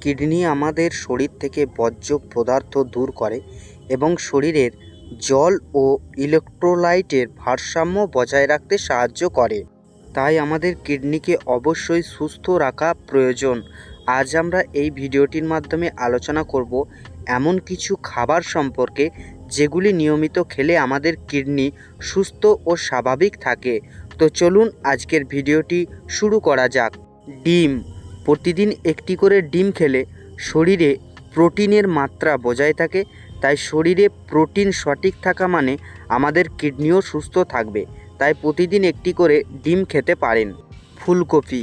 Kidney আমাদের শরীর থেকে বর্জ্য পদার্থ দূর করে এবং শরীরের জল ও ইলেকট্রোলাইটের ভারসাম্য বজায় রাখতে সাহায্য করে। তাই আমাদের কিডনিকে অবশ্যই সুস্থ রাখা প্রয়োজন। আজ আমরা এই ভিডিওটির মাধ্যমে আলোচনা করব এমন কিছু খাবার সম্পর্কে যেগুলি নিয়মিত খেলে আমাদের কিডনি সুস্থ ও স্বাভাবিক থাকে। তো চলুন আজকের ভিডিওটি শুরু করা যাক। ডিম। প্রতিদিন একটি করে ডিম খেলে শরীরে প্রোটিনের মাত্রা বজায় থাকে, তাই শরীরে প্রোটিন সঠিক থাকা মানে আমাদের কিডনিও সুস্থ থাকবে, তাই প্রতিদিন একটি করে ডিম খেতে পারেন। ফুলকপি।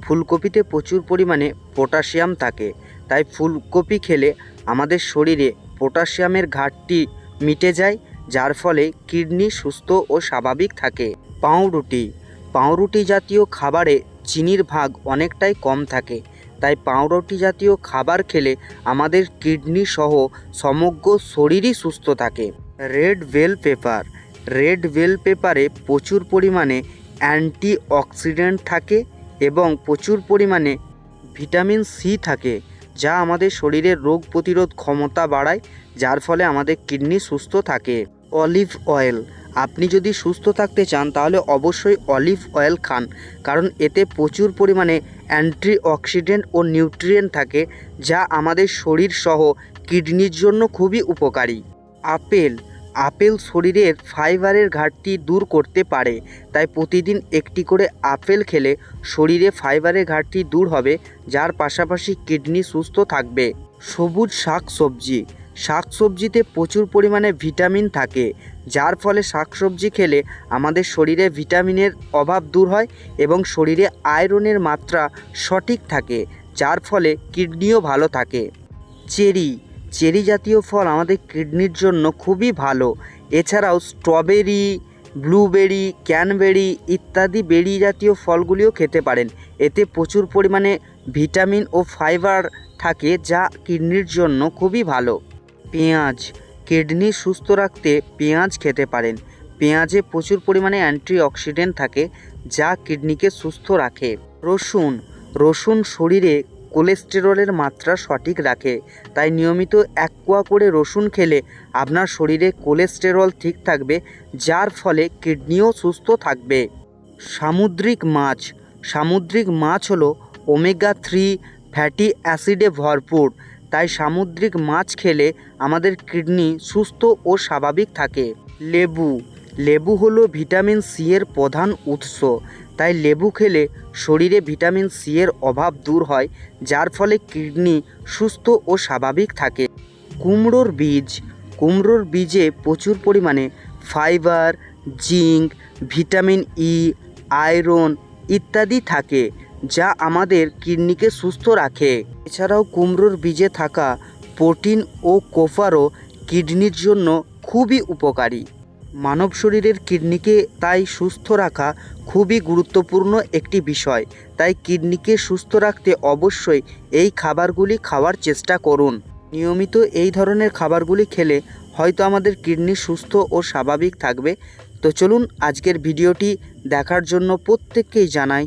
ফুলকপিতে প্রচুর পরিমাণে পটাশিয়াম থাকে, তাই ফুলকপি খেলে আমাদের শরীরে পটাশিয়ামের ঘাটতি মিটে যায়, যার ফলে কিডনি সুস্থ ও স্বাভাবিক থাকে। পাউরুটি। পাউরুটি জাতীয় খাবারে চিনির ভাগ অনেকটাই কম থাকে, তাই পাউরুটি জাতীয় খাবার খেলে আমাদের কিডনি সহ সমগ্র শরীরই সুস্থ থাকে। Red bell pepper, red bell পেপারে প্রচুর পরিমাণে অ্যান্টি অক্সিডেন্ট থাকে এবং প্রচুর পরিমাণে ভিটামিন সি থাকে, যা আমাদের শরীরের রোগ প্রতিরোধ ক্ষমতা বাড়ায়, যার ফলে আমাদের কিডনি সুস্থ থাকে। অলিভ অয়েল আপনি যদি সুস্থ থাকতে চান, তাহলে অবশ্যই অলিভ অয়েল খান। কারণ এতে প্রচুর পরিমাণে অ্যান্টি অক্সিডেন্ট ও নিউট্রিয়েন্ট থাকে, যা আমাদের শরীর সহ কিডনির জন্য খুবই উপকারী। আপেল। আপেল শরীরের ফাইবারের ঘাটতি দূর করতে পারে, তাই প্রতিদিন একটি করে আপেল খেলে শরীরে ফাইবারের ঘাটতি দূর হবে, যার পাশাপাশি কিডনি সুস্থ থাকবে। সবুজ শাক সবজি শাক সবজিতে প্রচুর পরিমাণে ভিটামিন থাকে, যার ফলে শাকসবজি খেলে আমাদের শরীরে ভিটামিনের অভাব দূর হয় এবং শরীরে আয়রনের মাত্রা সঠিক থাকে, যার ফলে কিডনিও ভালো থাকে। চেরি চেরি জাতীয় ফল আমাদের কিডনির জন্য খুবই ভালো। এছাড়াও স্ট্রবেরি, ব্লুবেরি, ক্যানবেরি ইত্যাদি বেরি জাতীয় ফলগুলিও খেতে পারেন। এতে প্রচুর পরিমাণে ভিটামিন ও ফাইবার থাকে, যা কিডনির জন্য খুবই ভালো। পেঁয়াজ। কিডনি সুস্থ রাখতে পেঁয়াজ খেতে পারেন। পেঁয়াজে প্রচুর পরিমাণে অ্যান্টিঅক্সিডেন্ট থাকে, যা কিডনিকে সুস্থ রাখে। রসুন। রসুন শরীরে কোলেস্টেরলের মাত্রা সঠিক রাখে, তাই নিয়মিত এক কোয়া করে রসুন খেলে আপনার শরীরে কোলেস্টেরল ঠিক থাকবে, যার ফলে কিডনিও সুস্থ থাকবে। সামুদ্রিক মাছ। সামুদ্রিক মাছ হলো ওমেগা থ্রি ফ্যাটি অ্যাসিডে ভরপুর। তাই সামুদ্রিক মাছ খেলে আমাদের কিডনি সুস্থ ও স্বাভাবিক থাকে। লেবু। লেবু হলো ভিটামিন সি এর প্রধান উৎস। তাই লেবু খেলে শরীরে ভিটামিন সি এর অভাব দূর হয়, যার ফলে কিডনি সুস্থ ও স্বাভাবিক থাকে। কুমড়োর বীজ। কুমড়োর বীজে প্রচুর পরিমাণে fibre, zinc, vitamin E, iron ইত্যাদি থাকে। যা আমাদের কিডনিকে সুস্থ রাখে। এছাড়াও কুমড়োর বীজে থাকা প্রোটিন ও কোফারও কিডনির জন্য খুবই উপকারী। মানব শরীরের কিডনিকে তাই সুস্থ রাখা খুবই গুরুত্বপূর্ণ একটি বিষয়। তাই কিডনিকে সুস্থ রাখতে অবশ্যই এই খাবারগুলি খাওয়ার চেষ্টা করুন। নিয়মিত এই ধরনের খাবারগুলি খেলে হয়তো আমাদের কিডনি সুস্থ ও স্বাভাবিক থাকবে। তো চলুন আজকের ভিডিওটি দেখার জন্য প্রত্যেককেই জানাই